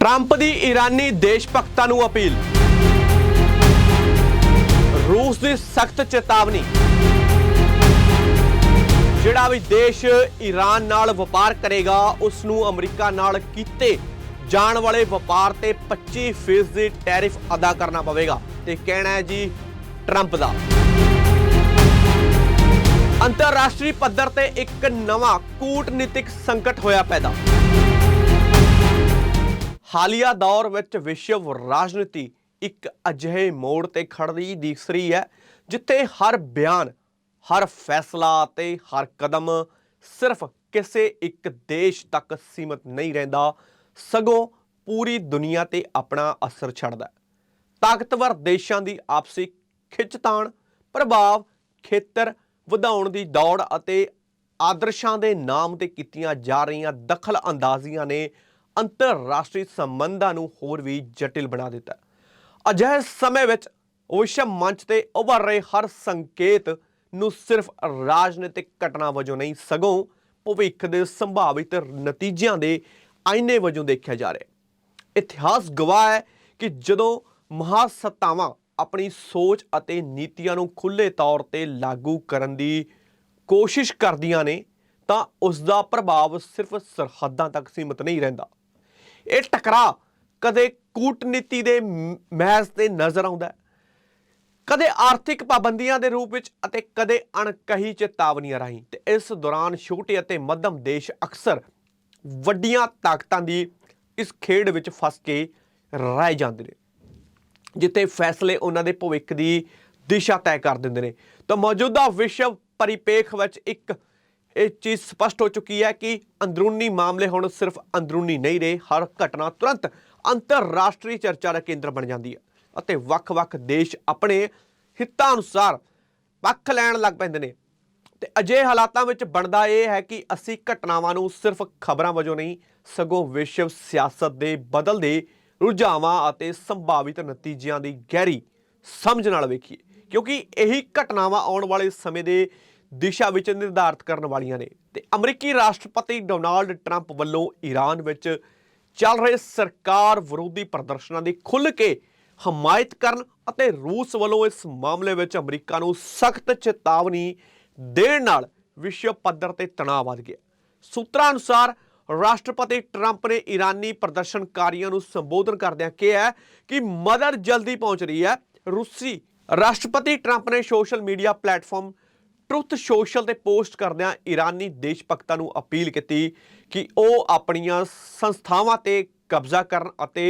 Trump ਦੀ ਈਰਾਨੀ ਦੇਸ਼ ਭਗਤਾਂ ਨੂੰ ਅਪੀਲ। ਰੂਸ ਦੀ ਸਖਤ ਚੇਤਾਵਨੀ। ਜਿਹੜਾ ਵੀ ਦੇਸ਼ ਈਰਾਨ ਨਾਲ ਵਪਾਰ ਕਰੇਗਾ ਉਸ ਨੂੰ ਅਮਰੀਕਾ ਨਾਲ ਕੀਤੇ ਜਾਣ ਵਾਲੇ ਵਪਾਰ ਤੇ 25% ਦੀ ਟੈਰਿਫ ਅਦਾ ਕਰਨਾ ਪਵੇਗਾ। ਤੇ ਕਹਿਣਾ ਹੈ ਜੀ, ਟਰੰਪ ਦਾ। ਅੰਤਰਰਾਸ਼ਟਰੀ ਪੱਧਰ ਤੇ ਇੱਕ ਨਵਾਂ ਕੂਟਨੀਤਿਕ ਸੰਕਟ ਹੋਇਆ ਪੈਦਾ। ਹਾਲੀਆ ਦੌਰ ਵਿੱਚ ਵਿਸ਼ਵ ਰਾਜਨੀਤੀ ਇੱਕ ਅਜਿਹੇ ਮੋੜ ਤੇ ਖੜਦੀ ਦਿਖ ਰਹੀ ਹੈ, ਜਿੱਥੇ ਹਰ ਬਿਆਨ, ਹਰ ਫੈਸਲਾ ਤੇ ਹਰ ਕਦਮ ਸਿਰਫ ਕਿਸੇ ਇੱਕ ਦੇਸ਼ ਤੱਕ ਸੀਮਤ ਨਹੀਂ ਰਹਿੰਦਾ, ਸਗੋਂ ਪੂਰੀ ਦੁਨੀਆ ਤੇ ਆਪਣਾ ਅਸਰ ਛੱਡਦਾ ਤਾਕਤਵਰ ਦੇਸ਼ਾਂ ਦੀ ਆਪਸੀ ਖਿੱਚਤਾਣ, ਪ੍ਰਭਾਵ, ਖੇਤਰ ਵਧਾਉਣ ਦੀ ਦੌੜ ਅਤੇ ਆਦਰਸ਼ਾਂ ਦੇ ਨਾਮ ਤੇ ਕੀਤੀਆਂ ਜਾ ਰਹੀਆਂ ਦਖਲ ਅੰਦਾਜ਼ੀਆਂ ਨੇ ਅੰਤਰਰਾਸ਼ਟਰੀ ਸੰਬੰਧਾਂ ਨੂੰ ਹੋਰ ਵੀ ਜਟਿਲ ਬਣਾ ਦਿੱਤਾ ਅਜਿਹੇ ਸਮੇਂ ਵਿੱਚ ਵਿਸ਼ਵ ਮੰਚ ਤੇ ਉਭਰ ਰਹੇ ਹਰ ਸੰਕੇਤ ਨੂੰ ਸਿਰਫ ਰਾਜਨੀਤਿਕ ਘਟਨਾ ਵਜੋਂ ਨਹੀਂ, ਸਗੋਂ ਭਵਿੱਖ ਦੇ ਸੰਭਾਵਿਤ ਨਤੀਜਿਆਂ ਦੇ ਆਇਨੇ ਵਜੋਂ ਦੇਖਿਆ ਜਾ ਰਿਹਾ ਹੈ। ਇਤਿਹਾਸ ਗਵਾਹ ਹੈ ਕਿ ਜਦੋਂ ਮਹਾਸੱਤਾਵਾਂ ਆਪਣੀ ਸੋਚ ਅਤੇ ਨੀਤੀਆਂ ਨੂੰ ਖੁੱਲ੍ਹੇ ਤੌਰ ਤੇ ਲਾਗੂ ਕਰਨ ਦੀ ਕੋਸ਼ਿਸ਼ ਕਰਦੀਆਂ ਨੇ, ਤਾਂ ਉਸ ਦਾ ਪ੍ਰਭਾਵ ਸਿਰਫ ਸਰਹੱਦਾਂ ਤੱਕ ਸੀਮਿਤ ਨਹੀਂ ਰਹਿੰਦਾ। ਇਹ ਟਕਰਾਅ ਕਦੇ ਕੂਟਨੀਤੀ ਦੇ ਮਹਿਜ਼ ਤੇ ਨਜ਼ਰ ਆਉਂਦਾ ਕਦੇ ਆਰਥਿਕ ਪਾਬੰਦੀਆਂ ਦੇ ਰੂਪ ਵਿੱਚ ਅਤੇ ਕਦੇ ਅਣਕਹੀ ਚੇਤਾਵਨੀਆਂ ਰਾਹੀਂ। ਤੇ ਇਸ ਦੌਰਾਨ ਛੋਟੇ ਅਤੇ ਮੱਧਮ ਦੇਸ਼ ਅਕਸਰ ਵੱਡੀਆਂ ਤਾਕਤਾਂ ਦੀ ਇਸ ਖੇਡ ਵਿੱਚ ਫਸ ਕੇ ਰਹਿ ਜਾਂਦੇ ਨੇ। ਜਿੱਥੇ ਫੈਸਲੇ ਉਹਨਾਂ ਦੇ ਭਵਿੱਖ ਦੀ ਦਿਸ਼ਾ ਤੈਅ ਕਰ ਦਿੰਦੇ ਨੇ। ਤਾਂ ਮੌਜੂਦਾ ਵਿਸ਼ਵ ਪਰਿਪੇਖ ਵਿੱਚ ਇੱਕ ਇਹ ਚੀਜ਼ ਸਪਸ਼ਟ ਹੋ ਚੁੱਕੀ ਹੈ ਕਿ ਅੰਦਰੂਨੀ ਮਾਮਲੇ ਹੁਣ ਸਿਰਫ ਅੰਦਰੂਨੀ ਨਹੀਂ ਰਹੇ, ਹਰ ਘਟਨਾ ਤੁਰੰਤ ਅੰਤਰਰਾਸ਼ਟਰੀ ਚਰਚਾ ਦਾ ਕੇਂਦਰ ਬਣ ਜਾਂਦੀ ਹੈ ਅਤੇ ਵੱਖ-ਵੱਖ ਦੇਸ਼ ਆਪਣੇ ਹਿੱਤਾਂ ਅਨੁਸਾਰ ਪੱਖ ਲੈਣ ਲੱਗ ਪੈਂਦੇ ਨੇ। ਤੇ ਅਜੇ ਹਾਲਾਤਾਂ ਵਿੱਚ ਬਣਦਾ ਇਹ ਹੈ ਕਿ ਅਸੀਂ ਘਟਨਾਵਾਂ ਨੂੰ ਸਿਰਫ ਖਬਰਾਂ ਵਜੋਂ ਨਹੀਂ, ਸਗੋਂ ਵਿਸ਼ਵ ਸਿਆਸਤ ਦੇ ਬਦਲਦੇ ਰੁਝਾਵਾਂ ਅਤੇ ਸੰਭਾਵਿਤ ਨਤੀਜਿਆਂ ਦੀ ਗਹਿਰੀ ਸਮਝ ਨਾਲ ਵੇਖੀਏ। ਕਿਉਂਕਿ ਇਹੀ ਘਟਨਾਵਾਂ ਆਉਣ ਵਾਲੇ ਸਮੇਂ ਦੇ ਦਿਸ਼ਾ ਵਿੱਚ ਨਿਰਧਾਰਤ ਕਰਨ ਵਾਲੀਆਂ ਨੇ। ਤੇ ਅਮਰੀਕੀ ਰਾਸ਼ਟਰਪਤੀ ਡੋਨਾਲਡ ਟਰੰਪ ਵੱਲੋਂ ਈਰਾਨ ਵਿੱਚ ਚੱਲ ਰਹੇ ਸਰਕਾਰ ਵਿਰੋਧੀ ਪ੍ਰਦਰਸ਼ਨਾਂ ਦੀ ਖੁੱਲ੍ਹ ਕੇ ਹਮਾਇਤ ਕਰਨ ਅਤੇ ਰੂਸ ਵੱਲੋਂ ਇਸ ਮਾਮਲੇ ਵਿੱਚ ਅਮਰੀਕਾ ਨੂੰ ਸਖਤ ਚੇਤਾਵਨੀ ਦੇਣ ਨਾਲ ਵਿਸ਼ਵ ਪੱਧਰ ਤੇ ਤਣਾਅ ਵੱਧ ਗਿਆ। ਸੂਤਰਾਂ ਅਨੁਸਾਰ ਰਾਸ਼ਟਰਪਤੀ ਟਰੰਪ ਨੇ ਈਰਾਨੀ ਪ੍ਰਦਰਸ਼ਨਕਾਰੀਆਂ ਨੂੰ ਸੰਬੋਧਨ ਕਰਦਿਆਂ ਕਿਹਾ ਕਿ ਮਦਦ ਜਲਦੀ ਪਹੁੰਚ ਰਹੀ ਹੈ। ਰੂਸੀ ਰਾਸ਼ਟਰਪਤੀ ਟਰੰਪ ਨੇ social media platform Truth Social ਤੇ ਪੋਸਟ ਕਰਦਿਆਂ ਈਰਾਨੀ ਦੇਸ਼ ਭਗਤਾਂ ਨੂੰ ਅਪੀਲ ਕੀਤੀ ਕਿ ਉਹ ਆਪਣੀਆਂ ਸੰਸਥਾਵਾਂ ਤੇ ਕਬਜ਼ਾ ਕਰਨ ਅਤੇ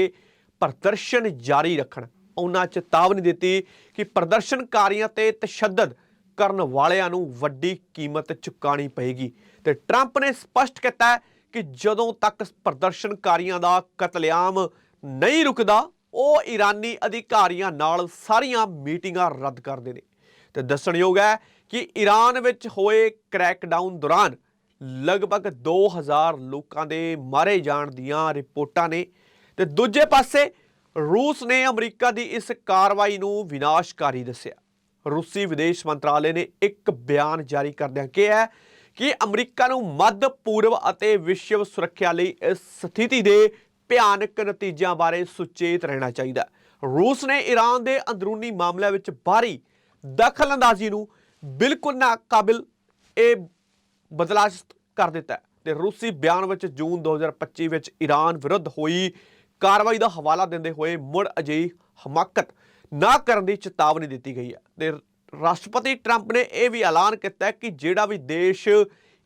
ਪ੍ਰਦਰਸ਼ਨ ਜਾਰੀ ਰੱਖਣ। ਉਹਨਾਂ ਚੇਤਾਵਨੀ ਦਿੱਤੀ ਕਿ ਪ੍ਰਦਰਸ਼ਨਕਾਰੀਆਂ ਤੇ ਤਸ਼ੱਦਦ ਕਰਨ ਵਾਲਿਆਂ ਨੂੰ ਵੱਡੀ ਕੀਮਤ ਚੁਕਾਣੀ ਪਏਗੀ ਤੇ ਟਰੰਪ ਨੇ ਸਪਸ਼ਟ ਕੀਤਾ ਕਿ ਜਦੋਂ ਤੱਕ ਪ੍ਰਦਰਸ਼ਨਕਾਰੀਆਂ ਦਾ ਕਤਲੇਆਮ ਨਹੀਂ ਰੁਕਦਾ, ਉਹ ਈਰਾਨੀ ਅਧਿਕਾਰੀਆਂ ਨਾਲ ਸਾਰੀਆਂ ਮੀਟਿੰਗਾਂ ਰੱਦ ਕਰਦੇ ਨੇ ਤੇ ਦੱਸਣਯੋਗ ਹੈ ਕਿ ਈਰਾਨ ਵਿੱਚ ਹੋਏ ਕ੍ਰੈਕਡਾਊਨ ਦੌਰਾਨ ਲਗਭਗ 2000 ਲੋਕਾਂ ਦੇ ਮਾਰੇ ਜਾਣ ਦੀਆਂ ਰਿਪੋਰਟਾਂ ਨੇ ਤੇ ਦੂਜੇ ਪਾਸੇ ਰੂਸ ਨੇ ਅਮਰੀਕਾ ਦੀ ਇਸ ਕਾਰਵਾਈ ਨੂੰ ਵਿਨਾਸ਼ਕਾਰੀ ਦੱਸਿਆ। ਰੂਸੀ ਵਿਦੇਸ਼ ਮੰਤਰਾਲੇ ਨੇ ਇੱਕ ਬਿਆਨ ਜਾਰੀ ਕਰਦਿਆਂ ਕਿਹਾ ਕਿ ਅਮਰੀਕਾ ਨੂੰ ਮੱਧ ਪੂਰਬ ਅਤੇ ਵਿਸ਼ਵ ਸੁਰੱਖਿਆ ਲਈ ਇਸ ਸਥਿਤੀ ਦੇ ਭਿਆਨਕ ਨਤੀਜਿਆਂ ਬਾਰੇ ਸੁਚੇਤ ਰਹਿਣਾ ਚਾਹੀਦਾ ਰੂਸ ਨੇ ਈਰਾਨ ਦੇ ਅੰਦਰੂਨੀ ਮਾਮਲਿਆਂ ਵਿੱਚ ਬਾਹਰੀ ਦਖਲਅੰਦਾਜ਼ੀ ਨੂੰ ਬਿਲਕੁਲ ਨਾ ਕਾਬਿਲ ਇਹ ਬਦਲਾਸ਼ਤ ਕਰ ਦਿੱਤਾ ਹੈ। ਤੇ ਰੂਸੀ ਬਿਆਨ ਵਿੱਚ ਜੂਨ 2025 ਵਿੱਚ ਈਰਾਨ ਵਿਰੁੱਧ ਹੋਈ ਕਾਰਵਾਈ ਦਾ ਹਵਾਲਾ ਦਿੰਦੇ ਹੋਏ ਮੁੜ ਅਜਿਹੀ ਹਮਾਕਤ ਨਾ ਕਰਨ ਦੀ ਚੇਤਾਵਨੀ ਦਿੱਤੀ ਗਈ ਹੈ। ਤੇ ਰਾਸ਼ਟਰਪਤੀ ਟਰੰਪ ਨੇ ਇਹ ਵੀ ਐਲਾਨ ਕੀਤਾ ਕਿ ਜਿਹੜਾ ਵੀ ਦੇਸ਼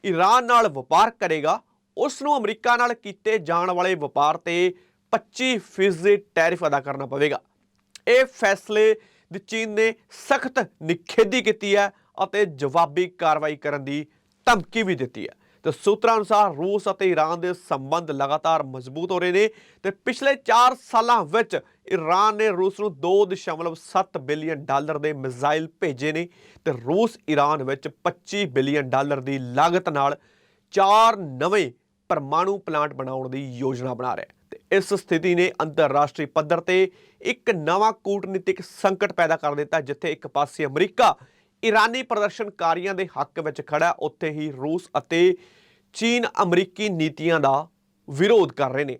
ਈਰਾਨ ਨਾਲ ਵਪਾਰ ਕਰੇਗਾ ਉਸ ਨੂੰ ਅਮਰੀਕਾ ਨਾਲ ਕੀਤੇ ਜਾਣ ਵਾਲੇ ਵਪਾਰ ਤੇ 25% ਟੈਰਿਫ ਅਦਾ ਕਰਨਾ ਪਵੇਗਾ। ਇਹ ਫੈਸਲੇ ਦੀ ਚੀਨ ਨੇ ਸਖਤ ਨਿਖੇਧੀ ਕੀਤੀ ਹੈ। ਅਤੇ ਜਵਾਬੀ ਕਾਰਵਾਈ ਕਰਨ ਦੀ ਧਮਕੀ ਵੀ ਦਿੱਤੀ ਹੈ। ਤੇ ਸੂਤਰਾਂ ਅਨੁਸਾਰ ਰੂਸ ਅਤੇ ਈਰਾਨ ਦੇ ਸੰਬੰਧ ਲਗਾਤਾਰ ਮਜ਼ਬੂਤ ਹੋ ਰਹੇ ਨੇ ਤੇ ਪਿਛਲੇ 4 ਸਾਲਾਂ ਵਿੱਚ ਈਰਾਨ ਨੇ ਰੂਸ ਨੂੰ 2.7 ਬਿਲੀਅਨ ਡਾਲਰ ਦੇ ਮਿਜ਼ਾਈਲ ਭੇਜੇ ਨੇ ਤੇ ਰੂਸ ਈਰਾਨ ਵਿੱਚ 25 ਬਿਲੀਅਨ ਡਾਲਰ ਦੀ ਲਾਗਤ ਨਾਲ ਚਾਰ ਨਵੇਂ ਪਰਮਾਣੂ ਪਲਾਂਟ ਬਣਾਉਣ ਦੀ ਯੋਜਨਾ ਬਣਾ ਰਿਹਾ ਹੈ। ਤੇ ਇਸ ਸਥਿਤੀ ਨੇ ਅੰਤਰਰਾਸ਼ਟਰੀ ਪੱਧਰ ਤੇ ਇੱਕ ਨਵਾਂ ਕੂਟਨੀਤਿਕ ਸੰਕਟ ਪੈਦਾ ਕਰ ਦਿੱਤਾ, ਜਿੱਥੇ ਇੱਕ ਪਾਸੇ ਅਮਰੀਕਾ ਈਰਾਨੀ ਪ੍ਰਦਰਸ਼ਨਕਾਰੀਆਂ ਦੇ ਹੱਕ ਵਿੱਚ ਖੜਾ ਉੱਥੇ ਹੀ ਰੂਸ ਅਤੇ ਚੀਨ ਅਮਰੀਕੀ ਨੀਤੀਆਂ ਦਾ ਵਿਰੋਧ ਕਰ ਰਹੇ ਨੇ।